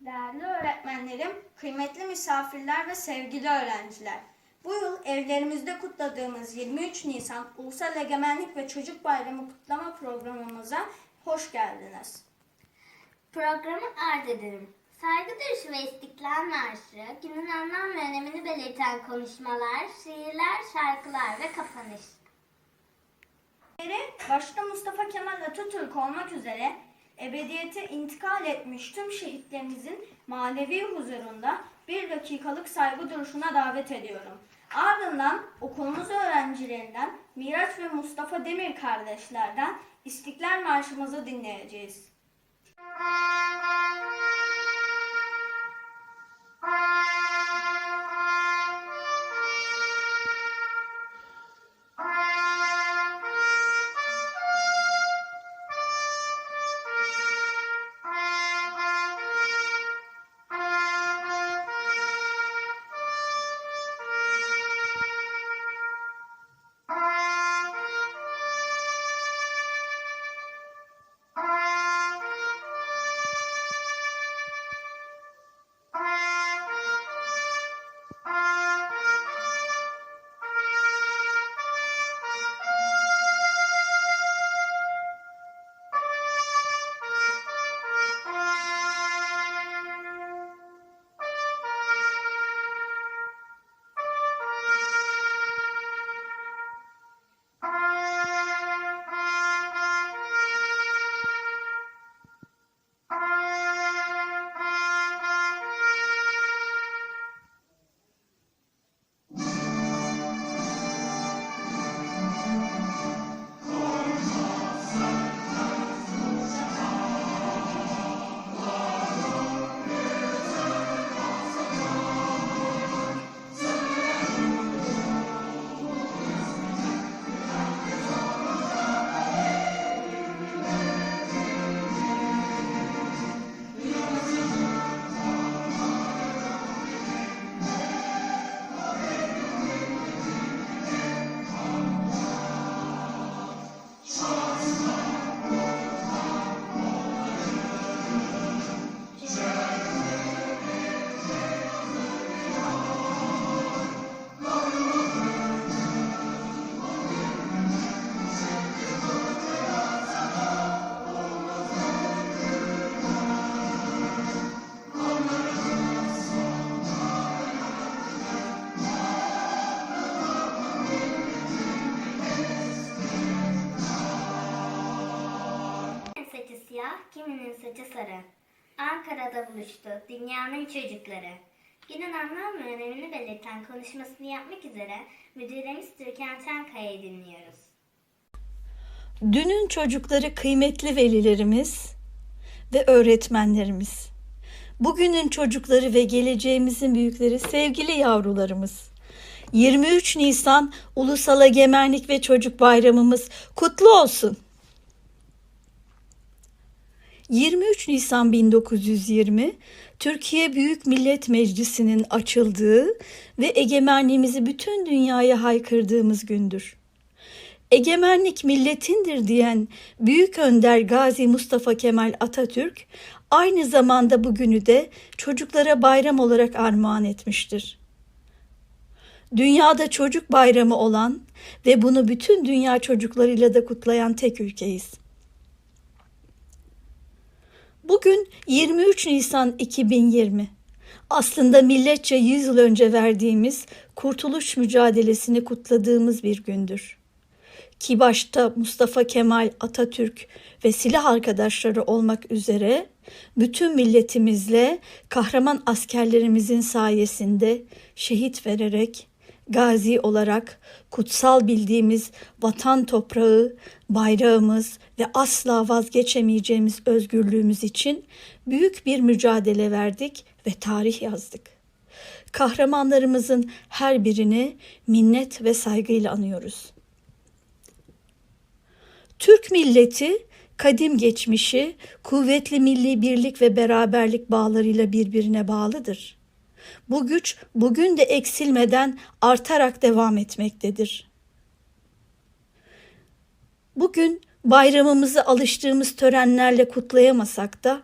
Değerli öğretmenlerim, kıymetli misafirler ve sevgili öğrenciler. Bu yıl evlerimizde kutladığımız 23 Nisan Ulusal Egemenlik ve Çocuk Bayramı kutlama programımıza hoş geldiniz. Programı arz edelim. Saygı duruşu ve İstiklal Marşı, günün anlam ve önemini belirten konuşmalar, şiirler, şarkılar ve kapanış. Başta Mustafa Kemal Atatürk olmak üzere ebediyete intikal etmiş tüm şehitlerimizin manevi huzurunda bir dakikalık saygı duruşuna davet ediyorum. Ardından okulumuz öğrencilerinden Miraç ve Mustafa Demir kardeşlerden İstiklal Marşımızı dinleyeceğiz. Kiminin Ankara'da buluştu dünyanın çocukları. Günün anlam ve önemini belirten konuşmasını yapmak üzere müdüremiz Türkan Çankaya'yı dinliyoruz. Dünün çocukları kıymetli velilerimiz ve öğretmenlerimiz. Bugünün çocukları ve geleceğimizin büyükleri sevgili yavrularımız. 23 Nisan Ulusal Egemenlik ve Çocuk Bayramımız kutlu olsun. 23 Nisan 1920 Türkiye Büyük Millet Meclisi'nin açıldığı ve egemenliğimizi bütün dünyaya haykırdığımız gündür egemenlik milletindir diyen Büyük Önder Gazi Mustafa Kemal Atatürk aynı zamanda bugünü de çocuklara bayram olarak armağan etmiştir. Dünyada çocuk bayramı olan ve bunu bütün dünya çocuklarıyla da kutlayan tek ülkeyiz. Bugün 23 Nisan 2020. Aslında milletçe 100 yıl önce verdiğimiz kurtuluş mücadelesini kutladığımız bir gündür ki başta Mustafa Kemal Atatürk ve silah arkadaşları olmak üzere bütün milletimizle kahraman askerlerimizin sayesinde şehit vererek gazi olarak kutsal bildiğimiz vatan toprağı, bayrağımız ve asla vazgeçemeyeceğimiz özgürlüğümüz için büyük bir mücadele verdik ve tarih yazdık. Kahramanlarımızın her birini minnet ve saygıyla anıyoruz. Türk milleti kadim geçmişi kuvvetli milli birlik ve beraberlik bağlarıyla birbirine bağlıdır. Bu güç bugün de eksilmeden artarak devam etmektedir. Bugün bayramımızı alıştığımız törenlerle kutlayamasak da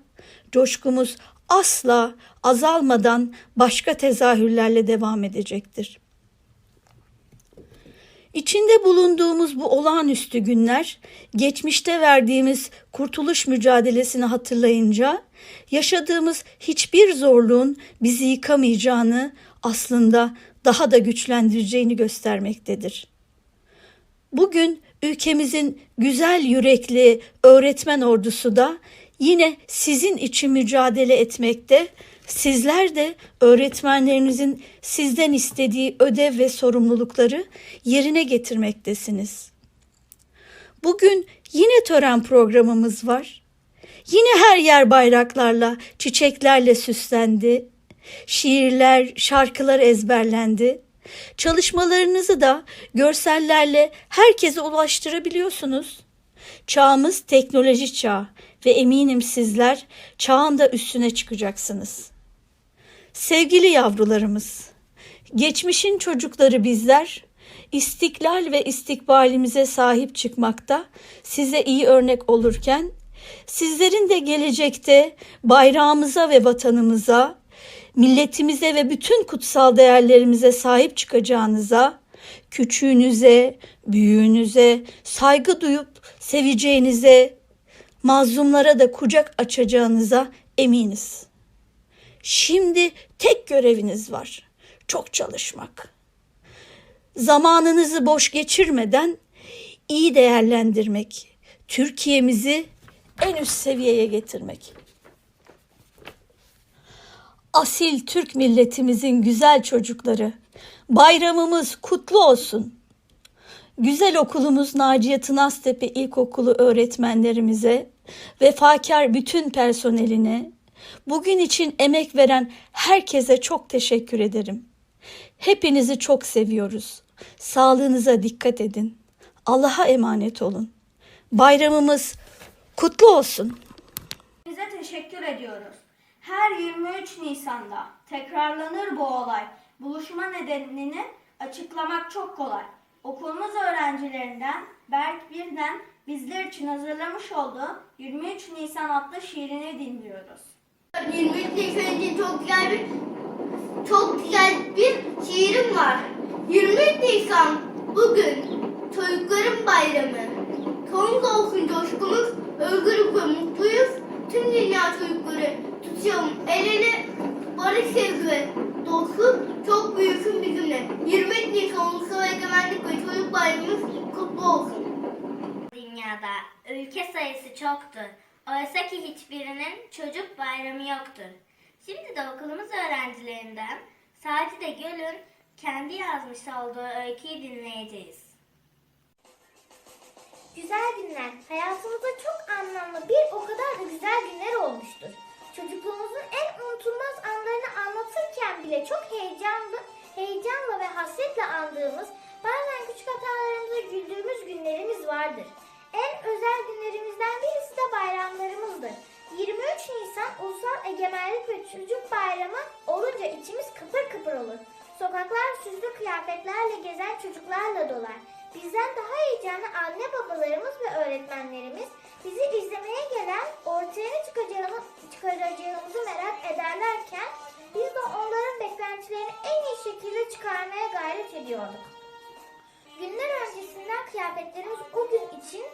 coşkumuz asla azalmadan başka tezahürlerle devam edecektir. İçinde bulunduğumuz bu olağanüstü günler, geçmişte verdiğimiz kurtuluş mücadelesini hatırlayınca, yaşadığımız hiçbir zorluğun bizi yıkamayacağını, aslında daha da güçlendireceğini göstermektedir. Bugün ülkemizin güzel yürekli öğretmen ordusu da yine sizin için mücadele etmekte. Sizler de öğretmenlerinizin sizden istediği ödev ve sorumlulukları yerine getirmektesiniz. Bugün yine tören programımız var. Yine her yer bayraklarla, çiçeklerle süslendi. Şiirler, şarkılar ezberlendi. Çalışmalarınızı da görsellerle herkese ulaştırabiliyorsunuz. Çağımız teknoloji çağı ve eminim sizler çağın da üstüne çıkacaksınız. Sevgili yavrularımız, geçmişin çocukları bizler istiklal ve istikbalimize sahip çıkmakta size iyi örnek olurken sizlerin de gelecekte bayrağımıza ve vatanımıza, milletimize ve bütün kutsal değerlerimize sahip çıkacağınıza, küçüğünüze, büyüğünüze saygı duyup seveceğinize, mazlumlara da kucak açacağınıza eminiz. Şimdi tek göreviniz var. Çok çalışmak. Zamanınızı boş geçirmeden iyi değerlendirmek. Türkiye'mizi en üst seviyeye getirmek. Asil Türk milletimizin güzel çocukları, bayramımız kutlu olsun. Güzel okulumuz Naciye Tınaztepe İlkokulu öğretmenlerimize, vefakar bütün personeline, bugün için emek veren herkese çok teşekkür ederim. Hepinizi çok seviyoruz. Sağlığınıza dikkat edin. Allah'a emanet olun. Bayramımız kutlu olsun. Size teşekkür ediyoruz. Her 23 Nisan'da tekrarlanır bu olay. Buluşma nedenini açıklamak çok kolay. Okulumuz öğrencilerinden Berk Birden bizler için hazırlamış olduğu 23 Nisan adlı şiirini dinliyoruz. 23 Nisan çok güzel bir çok güzel bir şiirim var. 23 Nisan bugün çocukların bayramı. Son olsun coşkumuz, özgürlük ve mutluyuz. Tüm dünya çocukları tutuyorum el ele. Barış sevgi ve dostluk çok büyüksün bizimle. 23 Nisan Ulusal Egemenlik ve Çocuk Bayramımız kutlu olsun. Dünyada ülke sayısı çoktur. Oysa ki hiçbirinin çocuk bayramı yoktur. Şimdi de okulumuz öğrencilerinden Sacide Göl'ün kendi yazmış olduğu öyküyü dinleyeceğiz. Güzel günler. Hayatımızda çok anlamlı bir o kadar da güzel günler olmuştur. Çocukluğumuzun en unutulmaz anlarını anlatırken bile çok heyecanlı, heyecanla ve hasretle andığımız, bazen küçük hatalarımıza güldüğümüz günlerimiz vardır. En özel günlerimizden birisi de bayramlarımızdır. 23 Nisan Ulusal Egemenlik ve Çocuk Bayramı olunca içimiz kıpır kıpır olur. Sokaklar süslü kıyafetlerle gezen çocuklarla dolar. Bizden daha heyecanlı anne babalarımız ve öğretmenlerimiz bizi izlemeye gelen ortaya ne çıkacağını, çıkaracağımızı merak ederlerken biz de onların beklentilerini en iyi şekilde çıkarmaya gayret ediyorduk. Günler öncesinden kıyafetlerimiz o gün için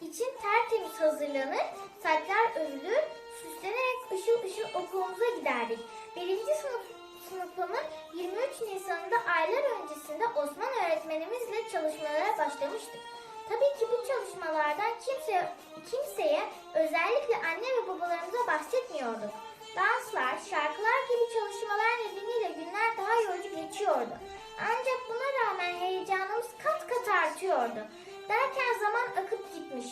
için tertemiz hazırlanır, saçlar örülür, süslenerek ışıl ışıl okulumuza giderdik. Birinci sınıf sınıfımın 23 Nisan'ında aylar öncesinde Osman öğretmenimizle çalışmalara başlamıştık. Tabii ki bu çalışmalardan kimse, kimseye özellikle anne ve babalarımıza bahsetmiyorduk. Danslar, şarkılar gibi çalışmalar nedeniyle günler daha yorucu geçiyordu. Ancak buna rağmen heyecanımız kat kat artıyordu. Derken zaman akıp gitmiş.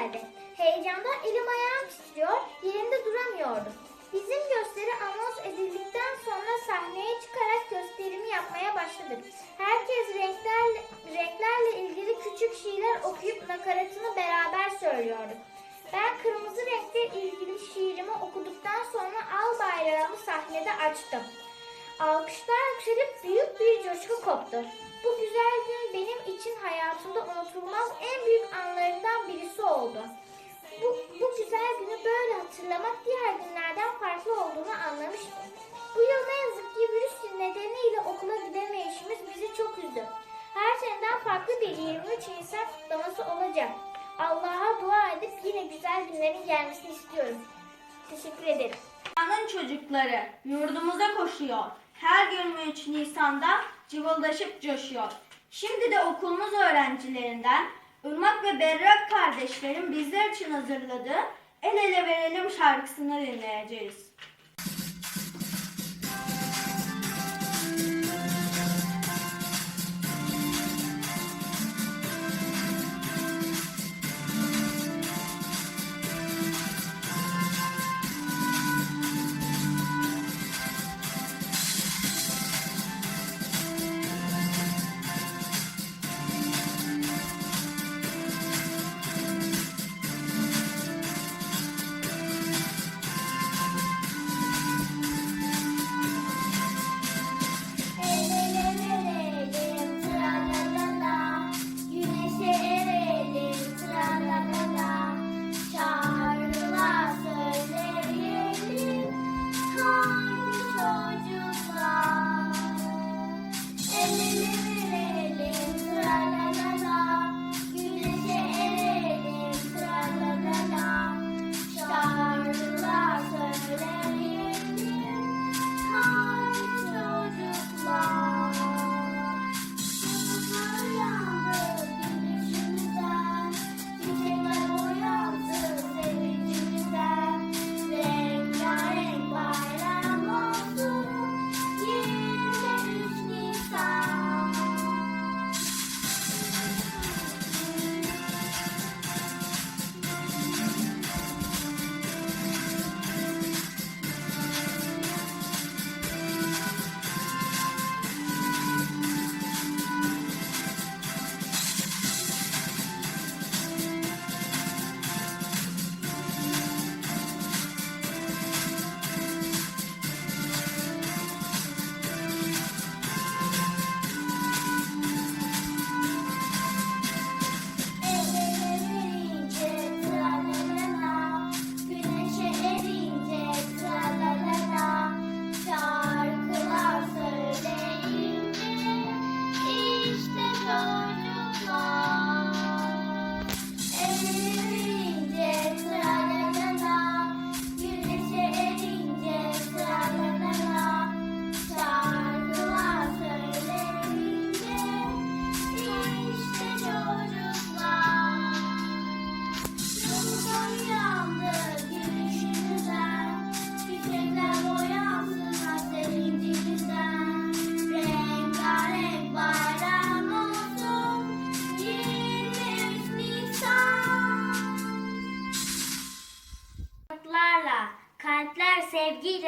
Geldi. Heyecandan elim ayağım titriyor, yerimde duramıyordum. Bizim gösteri anons edildikten sonra sahneye çıkarak gösterimi yapmaya başladık. Herkes renklerle, renklerle ilgili küçük şiirler okuyup nakaratını beraber söylüyordu. Ben kırmızı renkle ilgili şiiri şiirimi okuduktan sonra al bayrağımı sahnede açtım. Alkışlar yükselip büyük bir coşku koptu. Bu güzel gün benim için hayatımda unutulmaz en büyük anlarından birisi oldu. Bu, bu güzel günü böyle hatırlamak diğer günlerden farklı olduğunu anlamıştım. Bu yıl ne yazık ki virüs nedeniyle okula gidemeyişimiz bizi çok üzdü. Her seneden farklı bir 23 Nisan kutlaması olacak. Allah'a dua edip yine güzel günlerin gelmesini istiyorum. Teşekkür ederim. Dünyanın çocukları yurdumuza koşuyor. Her 23 Nisan'da cıvıldaşıp coşuyor. Şimdi de okulumuz öğrencilerinden Irmak ve Berrak kardeşlerim bizler için hazırladığı El Ele Verelim şarkısını dinleyeceğiz.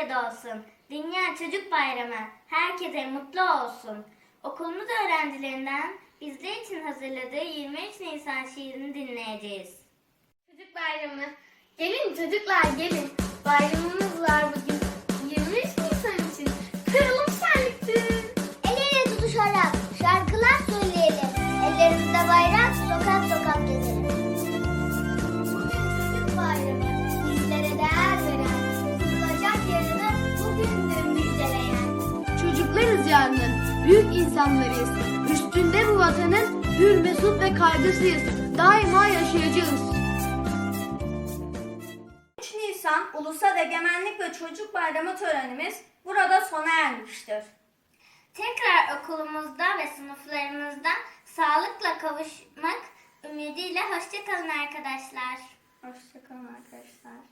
Sevgiyle dolsun. Dünya Çocuk Bayramı herkese mutlu olsun. Okulumuz öğrencilerinden bizler için hazırladığı 23 Nisan şiirini dinleyeceğiz. Çocuk bayramı. Gelin çocuklar gelin. Bayramımız var bugün. Çocuklarız yarının, büyük insanlarıyız. Üstünde bu vatanın hür mesut ve kaygısıyız. Daima yaşayacağız. 3 Nisan Ulusal Egemenlik ve Çocuk Bayramı törenimiz burada sona ermiştir. Tekrar okulumuzda ve sınıflarımızda sağlıkla kavuşmak ümidiyle hoşçakalın arkadaşlar. Hoşçakalın arkadaşlar.